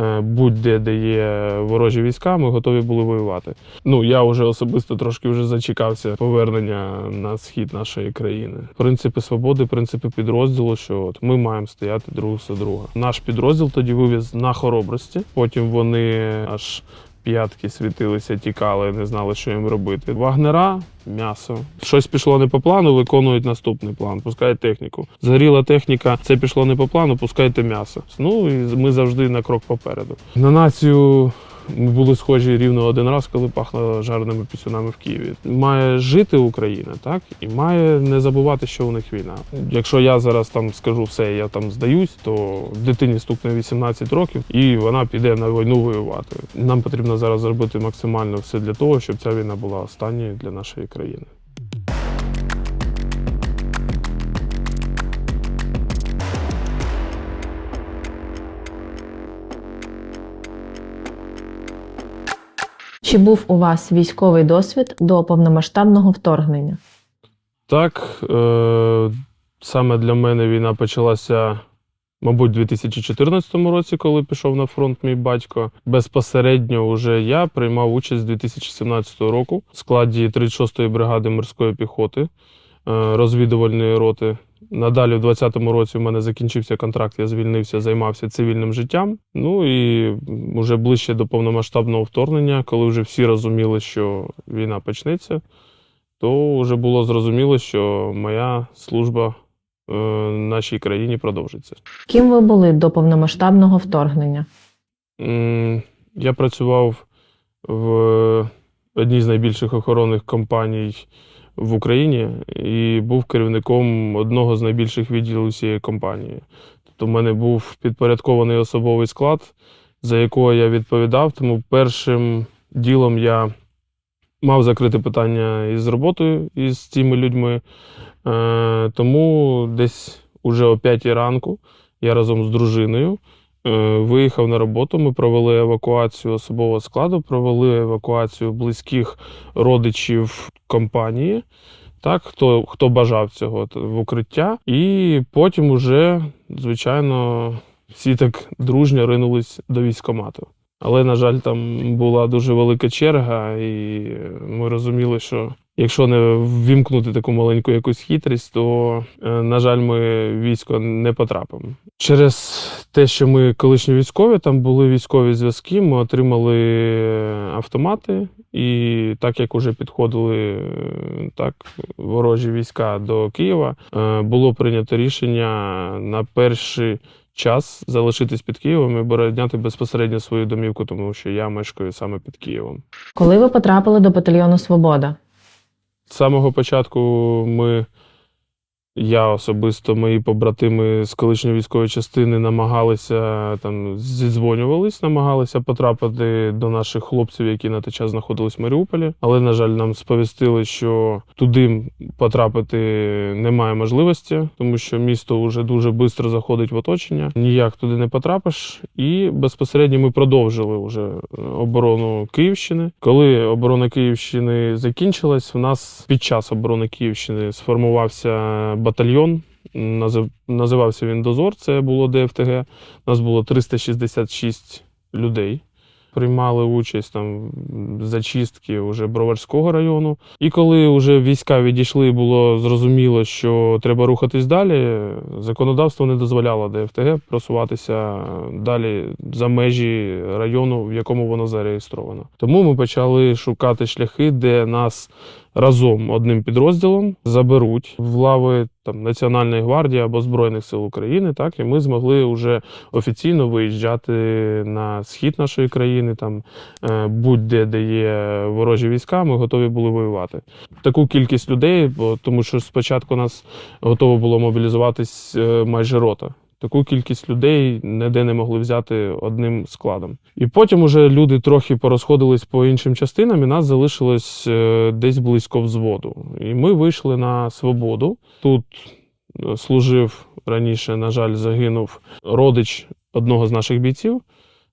е, будь-де, де є ворожі війська, ми готові були воювати. Ну я вже особисто трошки вже зачекався повернення на схід нашої країни. Принципи свободи, принципи підрозділу, що от ми маємо стояти друг за друга. Наш підрозділ тоді вивіз на хоробрості. Потім вони аж. П'ятки світилися, тікали, не знали, що їм робити. Вагнера, м'ясо. Щось пішло не по плану, виконують наступний план, пускають техніку. Згоріла техніка, це пішло не по плану, пускайте м'ясо. Ну і ми завжди на крок попереду. На націю ми були схожі рівно один раз, коли пахло жареними пісюнами в Києві. Має жити Україна, так і має не забувати, що у них війна. Якщо я зараз там скажу все, я там здаюсь, то дитині стукне 18 років, і вона піде на війну воювати. Нам потрібно зараз зробити максимально все для того, щоб ця війна була останньою для нашої країни. Чи був у вас військовий досвід до повномасштабного вторгнення? Так, е, саме для мене війна почалася, мабуть, у 2014 році, коли пішов на фронт мій батько. Безпосередньо вже я приймав участь з 2017 року в складі 36-ї бригади морської піхоти, розвідувальної роти. Надалі, в 2020 році, в мене закінчився контракт, я звільнився, займався цивільним життям. Ну і вже ближче до повномасштабного вторгнення, коли вже всі розуміли, що війна почнеться, то вже було зрозуміло, що моя служба е, нашій країні продовжиться. Ким ви були до повномасштабного вторгнення? Я працював в одній з найбільших охоронних компаній в Україні і був керівником одного з найбільших відділів цієї компанії. Тобто в мене був підпорядкований особовий склад, за якого я відповідав. Тому першим ділом я мав закрити питання із роботою із цими людьми. Е, Тому десь уже о 5 ранку я разом з дружиною виїхав на роботу. Ми провели евакуацію особового складу, провели евакуацію близьких родичів компанії. Так, хто, хто бажав цього в укриття, і потім уже, звичайно, всі так дружньо ринулись до військкомату. Але, на жаль, там була дуже велика черга, і ми розуміли, що якщо не ввімкнути таку маленьку якусь хитрість, то, е, на жаль, ми військо не потрапимо. Через те, що ми колишні військові, там були військові зв'язки, ми отримали автомати, і так як уже підходили е, так, ворожі війська до Києва, е, було прийнято рішення на перший час залишитись під Києвом і обороняти безпосередньо свою домівку, тому що я мешкаю саме під Києвом. Коли ви потрапили до батальйону Свобода? Самого початку ми, я особисто, мої побратими з колишньої військової частини намагалися там зідзвонювались, намагалися потрапити до наших хлопців, які на той час знаходились в Маріуполі. Але, на жаль, нам сповістили, що туди потрапити немає можливості, тому що місто вже дуже швидко заходить в оточення. Ніяк туди не потрапиш. І безпосередньо ми продовжили вже оборону Київщини. Коли оборона Київщини закінчилась, в нас під час оборони Київщини сформувався батальйон. Назив- Називався він Дозор, це було ДФТГ. У нас було 366 людей. Приймали участь там зачистки уже Броварського району. І коли вже війська відійшли, було зрозуміло, що треба рухатись далі. Законодавство не дозволяло ДФТГ просуватися далі за межі району, в якому воно зареєстровано. Тому ми почали шукати шляхи, де нас разом одним підрозділом заберуть в лави там Національної гвардії або Збройних сил України. Так і ми змогли вже офіційно виїжджати на схід нашої країни, там е, будь-де де є ворожі війська, ми готові були воювати. Таку кількість людей, бо тому що спочатку нас готово було мобілізуватись е, майже рота. Таку кількість людей ніде не могли взяти одним складом. І потім уже люди трохи порозходились по іншим частинам, і нас залишилось е, десь близько взводу. І ми вийшли на свободу. Тут е, служив раніше, на жаль, загинув родич одного з наших бійців.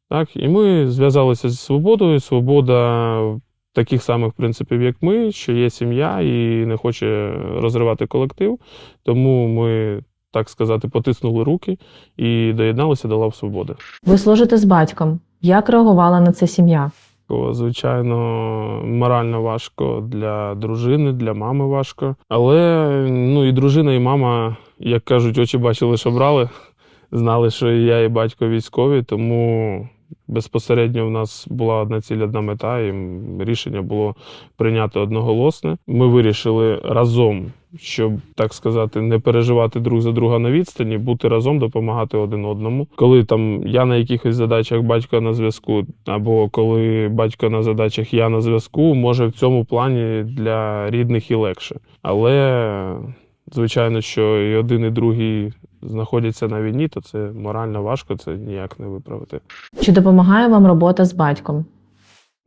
Так, і ми зв'язалися зі свободою. Свобода таких самих принципів, як ми, що є сім'я і не хоче розривати колектив. Тому ми так сказати, потиснули руки і доєдналися до лав свободи. Ви служите з батьком. Як реагувала на це сім'я? Звичайно, морально важко для дружини, для мами важко. Але ну і дружина, і мама, як кажуть, очі бачили, що брали. Знали, що і я і батько військові, тому безпосередньо в нас була одна ціль, одна мета, і рішення було прийняти одноголосне. Ми вирішили разом, щоб так сказати, не переживати друг за друга на відстані, бути разом, допомагати один одному. Коли там я на якихось задачах, батько на зв'язку, або коли батько на задачах, я на зв'язку, може в цьому плані для рідних і легше. Але звичайно, що і один, і другий знаходяться на війні, то це морально важко, це ніяк не виправити. Чи допомагає вам робота з батьком?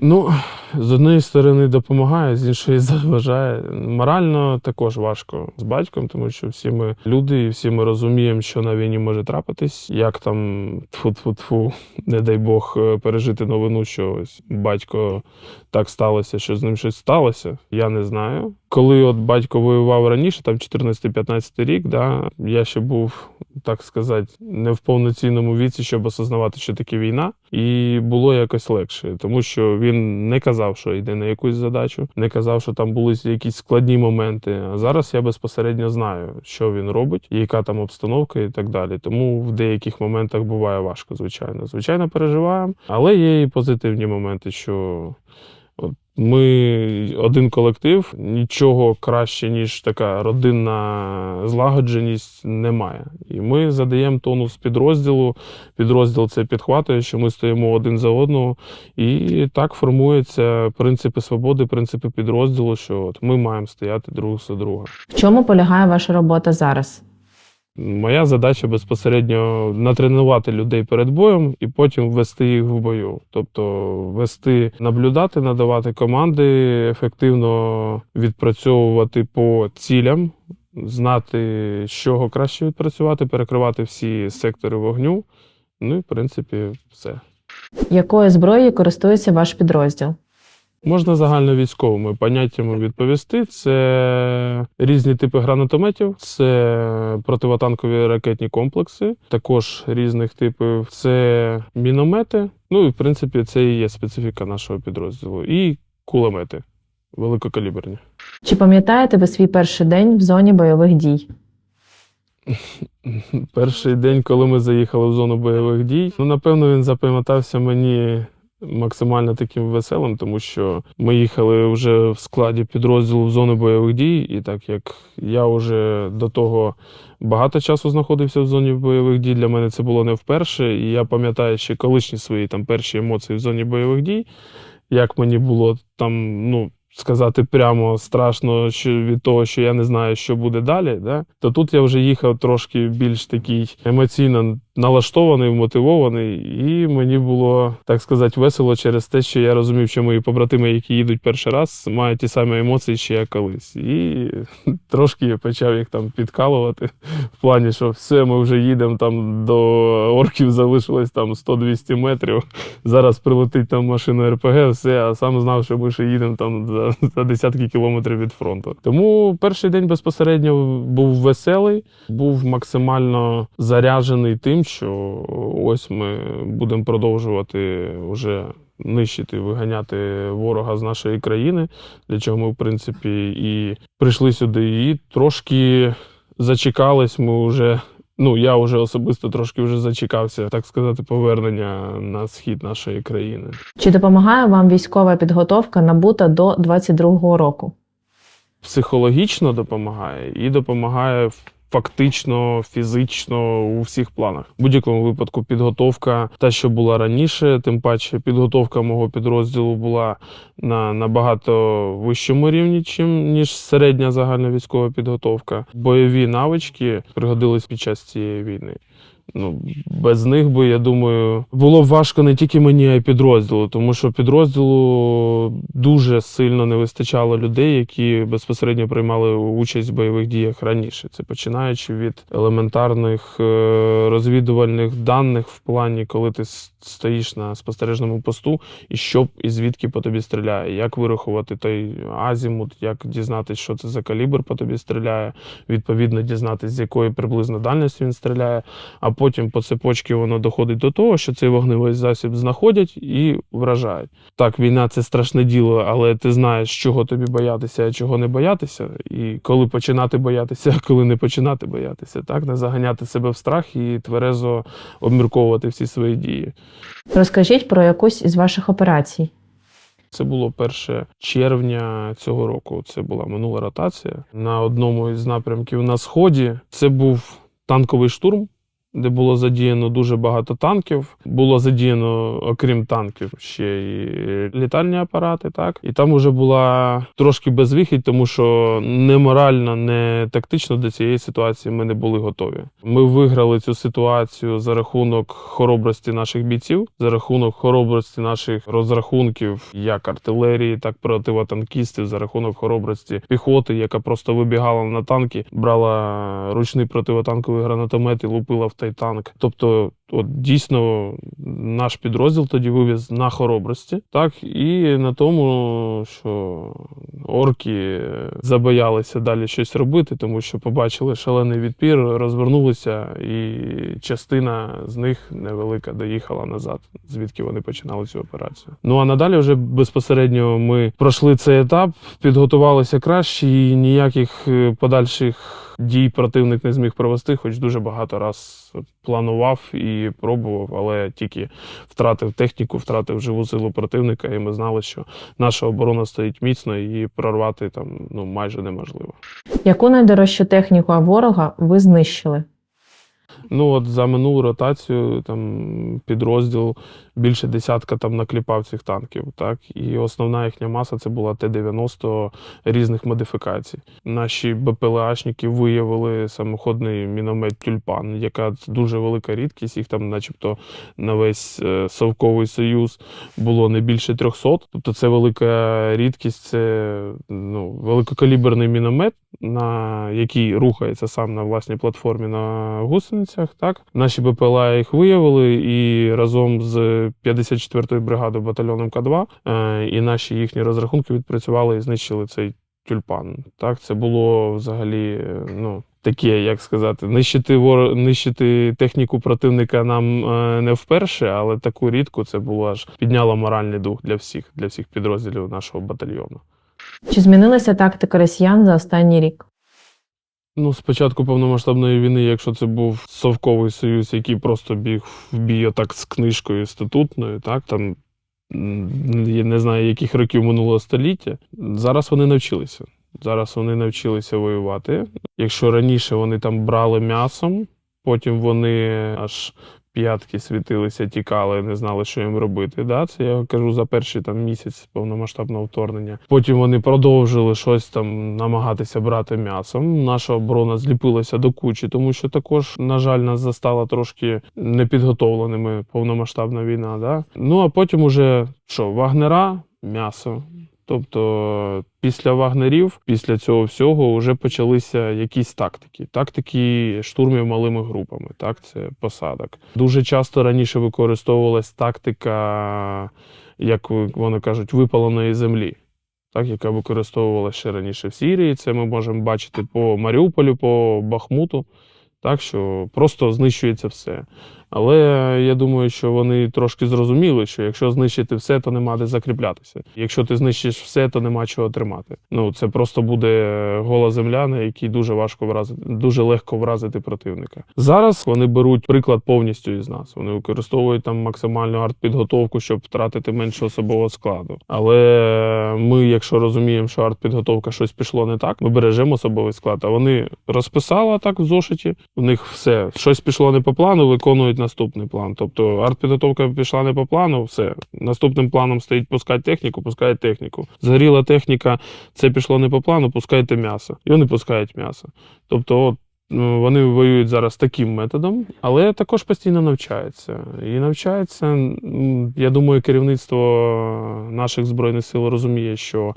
Ну, з однієї сторони допомагає, з іншої заважає. Морально також важко з батьком, тому що всі ми люди, і всі ми розуміємо, що на війні може трапитись. Як там тфу-тфу-тфу, не дай Бог е, пережити новину, що ось батько так сталося, що з ним щось сталося. Я не знаю. Коли от батько воював раніше, там 14-15 рік, да, я ще був, так сказати, не в повноцінному віці, щоб осознавати, що таке війна, і було якось легше, тому що він не казав, що йде на якусь задачу, не казав, що там були якісь складні моменти. А зараз я безпосередньо знаю, що він робить, яка там обстановка і так далі. Тому в деяких моментах буває важко, звичайно. Звичайно, переживаємо, але є і позитивні моменти, що. Ми один колектив, нічого краще, ніж така родинна злагодженість немає. І ми задаємо тонус підрозділу. Підрозділ це підхватує, що ми стоїмо один за одного. І так формуються принципи свободи, принципи підрозділу, що от ми маємо стояти друг за друга. В чому полягає ваша робота зараз? Моя задача безпосередньо натренувати людей перед боєм і потім ввести їх в бою. Тобто вести, наблюдати, надавати команди, ефективно відпрацьовувати по цілям, знати, з чого краще відпрацювати, перекривати всі сектори вогню. Ну і в принципі все. Якою зброєю користується ваш підрозділ? Можна загальновійськовими поняттями відповісти. Це різні типи гранатометів, це противотанкові ракетні комплекси, також різних типів. Це міномети. Ну і в принципі це і є специфіка нашого підрозділу. І кулемети великокаліберні. Чи пам'ятаєте ви свій перший день в зоні бойових дій? Перший день, коли ми заїхали в зону бойових дій, ну напевно він запам'ятався мені максимально таким веселим, тому що ми їхали вже в складі підрозділу в зону бойових дій, і так як я вже до того багато часу знаходився в зоні бойових дій, для мене це було не вперше. І я пам'ятаю ще колишні свої там перші емоції в зоні бойових дій, як мені було там, ну. Сказати прямо страшно що від того, що я не знаю, що буде далі, да? то тут я вже їхав трошки більш такий емоційно налаштований, вмотивований, і мені було так сказати весело через те, що я розумів, що мої побратими, які їдуть перший раз, мають ті самі емоції, що я колись. І трошки я почав їх там підкалувати в плані, що все, ми вже їдемо там до орків, залишилось там 100-200 метрів. Зараз прилетить там машина РПГ, все, а сам знав, що ми ще їдемо там за, за десятки кілометрів від фронту. Тому перший день безпосередньо був веселий, був максимально заряджений тим, що ось ми будемо продовжувати вже нищити, виганяти ворога з нашої країни, для чого ми, в принципі, і прийшли сюди, і трошки зачекались. Ми вже. Ну, я вже особисто трошки вже зачекався, так сказати, повернення на схід нашої країни. Чи допомагає вам військова підготовка набута до 22-го року? психологічно допомагає і допомагає фактично, фізично у всіх планах. В будь-якому випадку підготовка, та що була раніше, тим паче підготовка мого підрозділу була на набагато вищому рівні, чим ніж середня загальна військова підготовка. Бойові навички пригодились під час цієї війни. Ну, без них би, я думаю, було б важко не тільки мені, а й підрозділу, тому що підрозділу дуже сильно не вистачало людей, які безпосередньо приймали участь в бойових діях раніше. Це починаючи від елементарних е, розвідувальних даних в плані, коли ти стоїш на спостережному посту, і що і звідки по тобі стріляє, як вирахувати той азімут, як дізнатися, що це за калібр по тобі стріляє, відповідно дізнатися, з якої приблизно дальності він стріляє а потім по цепочці воно доходить до того, що цей вогневий засіб знаходять і вражають. Так, війна це страшне діло, але ти знаєш, чого тобі боятися, а чого не боятися, і коли починати боятися, а коли не починати боятися. Так, не заганяти себе в страх і тверезо обмірковувати всі свої дії. Розкажіть про якусь із ваших операцій. Це було 1 червня цього року. Це була минула ротація на одному із напрямків на сході. Це був танковий штурм, де було задіяно дуже багато танків. Було задіяно, окрім танків, ще і літальні апарати. Так і там вже була трошки безвихідь, тому що не морально, не тактично до цієї ситуації ми не були готові. Ми виграли цю ситуацію за рахунок хоробрості наших бійців, за рахунок хоробрості наших розрахунків, як артилерії, так противотанкістів, за рахунок хоробрості піхоти, яка просто вибігала на танки, брала ручний противотанковий гранатомет і лупила в той танк. Тобто, от дійсно наш підрозділ тоді вивіз на хоробрості, так і на тому, що орки забоялися далі щось робити, тому що побачили шалений відпір, розвернулися, і частина з них невелика доїхала назад, звідки вони починали цю операцію. Ну а надалі вже безпосередньо ми пройшли цей етап, підготувалися краще, і ніяких е, подальших дій противник не зміг провести, хоч дуже багато раз планував і пробував, але тільки втратив техніку, втратив живу силу противника, і ми знали, що наша оборона стоїть міцно і прорвати там ну майже неможливо. Яку найдорожчу техніку ворога ви знищили? Ну от за минулу ротацію там підрозділ більше десятка там накліпав цих танків. Так і основна їхня маса це була Т-90 різних модифікацій. Наші БПЛАшники виявили самоходний міномет Тюльпан, яка дуже велика рідкість. Їх там, начебто, на весь е, Совковий Союз було не більше 300. Тобто це велика рідкість, це ну, великокаліберний міномет, на який рухається сам на власній платформі на гусеницях. Так наші БПЛА їх виявили і разом з 54-ю бригадою батальйоном К2 е, і наші їхні розрахунки відпрацювали і знищили цей тюльпан. Так, це було взагалі е, ну. Таке, як сказати, нищити вор... нищити техніку противника нам е, не вперше, але таку рідку це було аж підняло моральний дух для всіх, для всіх підрозділів нашого батальйону. Чи змінилася тактика росіян за останній рік? Ну, з початку повномасштабної війни, якщо це був Совковий Союз, який просто біг в бій отак з книжкою статутною, так там я не знаю, яких років минулого століття. Зараз вони навчилися. Зараз вони навчилися воювати. Якщо раніше вони там брали м'ясом, потім вони аж п'ятки світилися, тікали, не знали, що їм робити. Да? Це я кажу за перший там місяць повномасштабного вторгнення. Потім вони продовжили щось там намагатися брати м'ясом. Наша оборона зліпилася до кучі, тому що також, на жаль, нас застала трошки непідготовленими повномасштабна війна. Да? Ну а потім уже що, вагнера, м'ясо. Тобто після вагнерів, після цього всього, вже почалися якісь тактики. Тактики штурмів малими групами. Так, це посадок. Дуже часто раніше використовувалась тактика, як вони кажуть, випаленої землі. Так, яка використовувалася ще раніше в Сірії. Це ми можемо бачити по Маріуполю, по Бахмуту. Так що просто знищується все. Але я думаю, що вони трошки зрозуміли, що якщо знищити все, то нема де закріплятися. Якщо ти знищиш все, то нема чого тримати. Ну це просто буде гола земля, на якій дуже важко вразити, дуже легко вразити противника. Зараз вони беруть приклад повністю із нас. Вони використовують там максимальну артпідготовку, щоб втратити менше особового складу. Але ми, якщо розуміємо, що артпідготовка щось пішло не так, ми бережемо особовий склад. А вони розписали так в зошиті. У них все щось пішло не по плану, виконують наступний план. Тобто артпідготовка пішла не по плану, все. Наступним планом стоїть пускати техніку, пускають техніку. Згоріла техніка, це пішло не по плану, пускайте м'ясо. І вони пускають м'ясо. Тобто, от Вони воюють зараз таким методом, але також постійно навчаються. І навчаються, я думаю, керівництво наших збройних сил розуміє, що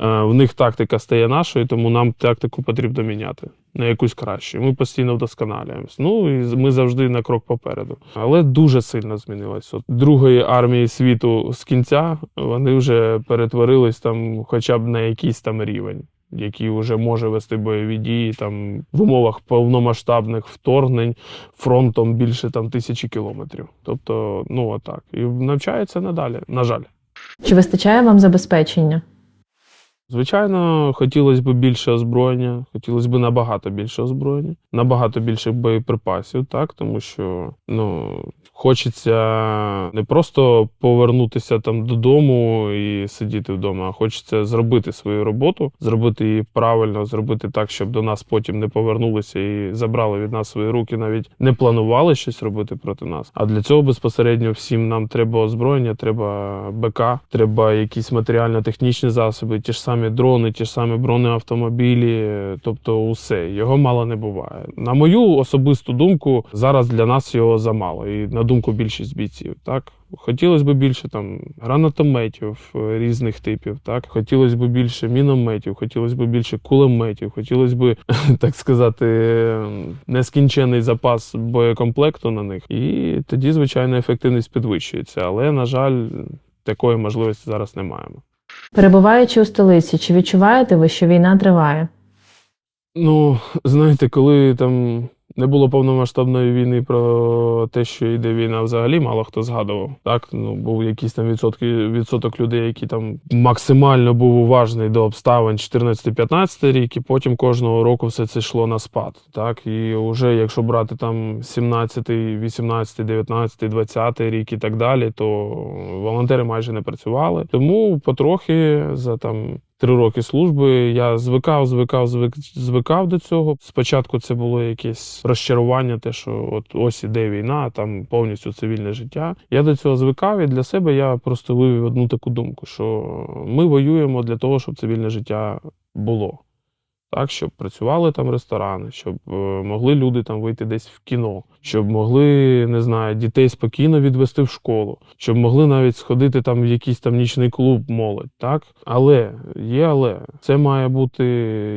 е, в них тактика стає нашою, тому нам тактику потрібно міняти на якусь кращу. Ми постійно вдосконалюємось. Ну і ми завжди на крок попереду. Але дуже сильно змінилось. От другої армії світу з кінця вони вже перетворились там, хоча б на якийсь там рівень який вже може вести бойові дії там в умовах повномасштабних вторгнень фронтом більше там тисячі кілометрів. Тобто, ну отак. І навчається надалі, на жаль. Чи вистачає вам забезпечення? Звичайно, хотілося б більше озброєння, хотілося б набагато більше озброєння, набагато більше боєприпасів, так тому що ну хочеться не просто повернутися там додому і сидіти вдома, а хочеться зробити свою роботу, зробити її правильно, зробити так, щоб до нас потім не повернулися і забрали від нас свої руки, навіть не планували щось робити проти нас. А для цього безпосередньо всім нам треба озброєння, треба БК, треба якісь матеріально-технічні засоби, ті ж самі дрони, ті ж самі бронеавтомобілі, тобто усе. Його мало не буває. На мою особисту думку, зараз для нас його замало. І на думку більшість бійців, так. Хотілося б більше там гранатометів е, різних типів, так хотілося б більше мінометів, хотілося б більше кулеметів, хотілося б, так сказати, нескінчений запас боєкомплекту на них. І тоді, звичайно, ефективність підвищується. Але, на жаль, такої можливості зараз не маємо. Перебуваючи у столиці, чи відчуваєте ви, що війна триває? Ну, знаєте, коли там не було повномасштабної війни про те, що йде війна, взагалі мало хто згадував. Так, ну був якийсь там відсотки, відсоток людей, які там максимально був уважний до обставин 14-15 рік, і потім кожного року все це йшло на спад. Так, і вже якщо брати там 17, 18, 19, 20 рік і так далі, то волонтери майже не працювали. Тому потрохи за там три роки служби. Я звикав, звикав, звик, звикав до цього. Спочатку це було якесь розчарування, те, що от ось іде війна, там повністю цивільне життя. Я до цього звикав, і для себе я просто вивів одну таку думку, що ми воюємо для того, щоб цивільне життя було. Так, щоб працювали там ресторани, щоб е, могли люди там вийти десь в кіно, щоб могли, не знаю, дітей спокійно відвести в школу, щоб могли навіть сходити там в якийсь там нічний клуб молодь, так? Але є, але це має бути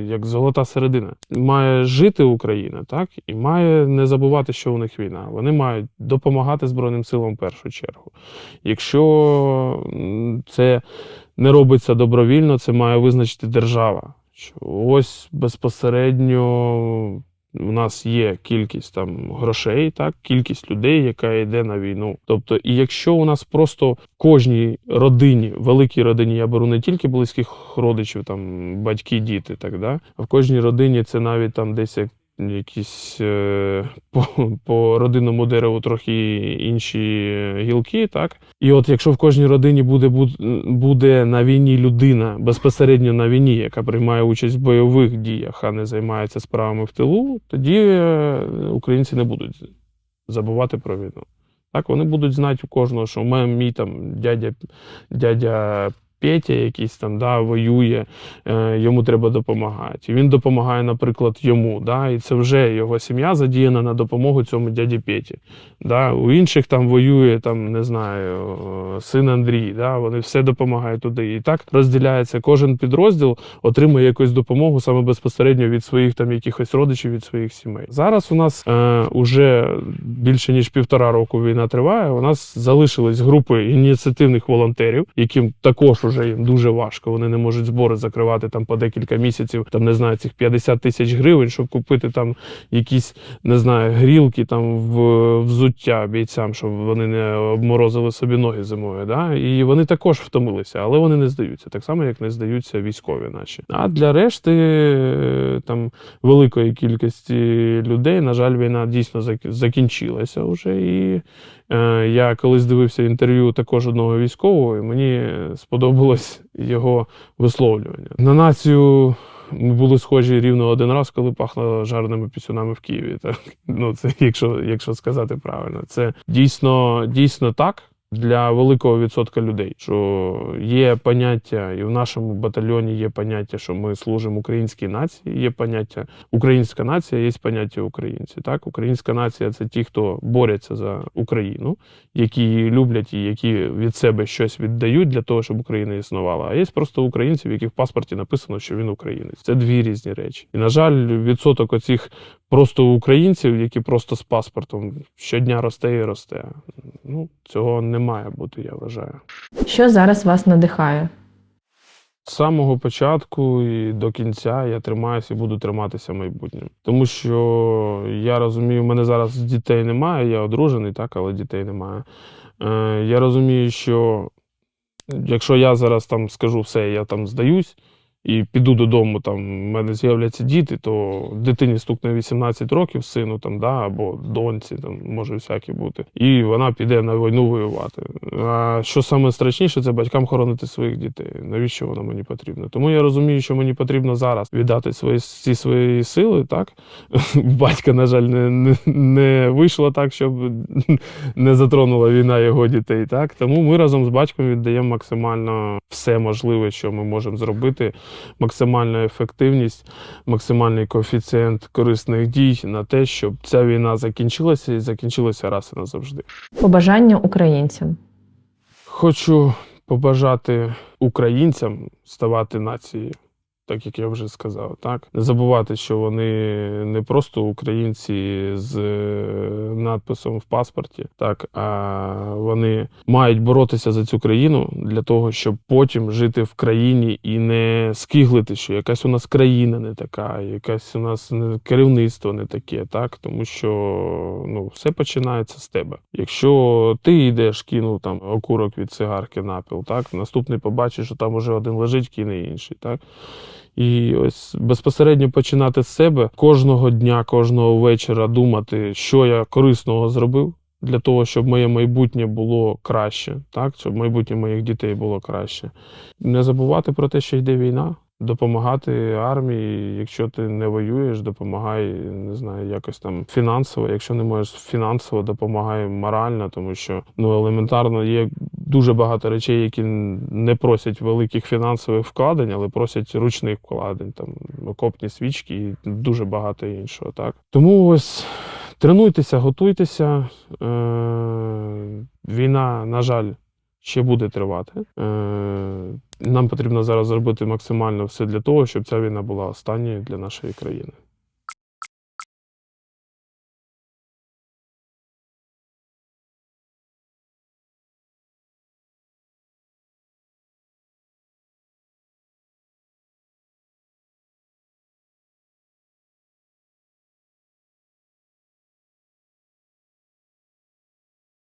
як золота середина. Має жити Україна, так, і має не забувати, що у них війна. Вони мають допомагати Збройним силам в першу чергу. Якщо це не робиться добровільно, це має визначити держава. Ось безпосередньо у нас є кількість там грошей, так, кількість людей, яка йде на війну. Тобто, і якщо у нас просто кожній родині, великій родині, я беру не тільки близьких родичів, там батьки, діти, так да, а в кожній родині це навіть там десь як. Якісь е, по, по родинному дереву трохи інші гілки, так і от якщо в кожній родині буде, буде на війні людина безпосередньо на війні, яка приймає участь в бойових діях, а не займається справами в тилу, тоді е, українці не будуть забувати про війну. Так, вони будуть знати у кожного, що у мій там дядя, дядя Петя якийсь там да, воює, е, йому треба допомагати. І він допомагає, наприклад, йому. Да, і це вже його сім'я задіяна на допомогу цьому дяді Петі. Да, у інших там воює, там, не знаю, син Андрій, да, вони все допомагають туди. І так розділяється. Кожен підрозділ отримує якусь допомогу саме безпосередньо від своїх там якихось родичів, від своїх сімей. Зараз у нас е, уже більше ніж півтора року війна триває. У нас залишились групи ініціативних волонтерів, яким також уже їм дуже важко. Вони не можуть збори закривати там по декілька місяців, там не знаю, цих 50 тисяч гривень, щоб купити там якісь не знаю, грілки там в взуття бійцям, щоб вони не обморозили собі ноги зимою. Да? І вони також втомилися, але вони не здаються, так само як не здаються військові наші. А для решти там великої кількості людей, на жаль, війна дійсно закінчилася вже. І е, я колись дивився інтерв'ю також одного військового, і мені сподобалось його висловлювання. На націю ми були схожі рівно один раз, коли пахло жареними пісюнами в Києві. Так? Ну, це якщо, якщо сказати правильно, це дійсно, дійсно так. Для великого відсотка людей. Що є поняття, і в нашому батальйоні є поняття, що ми служимо українській нації. Є поняття українська нація, є поняття українці. Так, українська нація це ті, хто борються за Україну, які люблять і які від себе щось віддають для того, щоб Україна існувала. А є просто українці, в яких в паспорті написано, що він українець. Це дві різні речі. І на жаль, відсоток оцих просто українців, які просто з паспортом щодня росте і росте. Ну цього не має бути, я вважаю. Що зараз вас надихає? З самого початку і до кінця я тримаюся і буду триматися майбутнім. Тому що я розумію, в мене зараз дітей немає, я одружений, так, але дітей немає. Е, я розумію, що якщо я зараз там скажу все, я там здаюсь і піду додому, там в мене з'являться діти, то дитині стукне 18 років, сину там, да, або доньці, там може всяке бути. І вона піде на війну воювати. А що саме страшніше, це батькам хоронити своїх дітей. Навіщо воно мені потрібно? Тому я розумію, що мені потрібно зараз віддати свої всі свої сили. Так батька, на жаль, не, не, не вийшло так, щоб не затронула війна його дітей. Так тому ми разом з батьком віддаємо максимально все можливе, що ми можемо зробити, максимальну ефективність, максимальний коефіцієнт корисних дій на те, щоб ця війна закінчилася і закінчилася раз і назавжди. Побажання українцям. Хочу побажати українцям ставати нацією, так як я вже сказав. Так не забувати, що вони не просто українці з е, надписом в паспорті, так а вони мають боротися за цю країну для того, щоб потім жити в країні і не скиглити, що якась у нас країна не така, якась у нас керівництво не таке, так тому що ну все починається з тебе. Якщо ти йдеш, кинув там окурок від цигарки на піл, так наступний побачиш, що там уже один лежить, кине інший, так. І ось безпосередньо починати з себе кожного дня, кожного вечора думати, що я корисного зробив для того, щоб моє майбутнє було краще, так? щоб майбутнє моїх дітей було краще. Не забувати про те, що йде війна, допомагати армії. Якщо ти не воюєш, допомагай, не знаю, якось там фінансово. Якщо не можеш фінансово, допомагай морально, тому що ну елементарно є дуже багато речей, які не просять великих фінансових вкладень, але просять ручних вкладень, там окопні свічки і дуже багато іншого. Так тому ось тренуйтеся, готуйтеся. Е- війна, на жаль, ще буде тривати. Е- нам потрібно зараз зробити максимально все для того, щоб ця війна була останньою для нашої країни.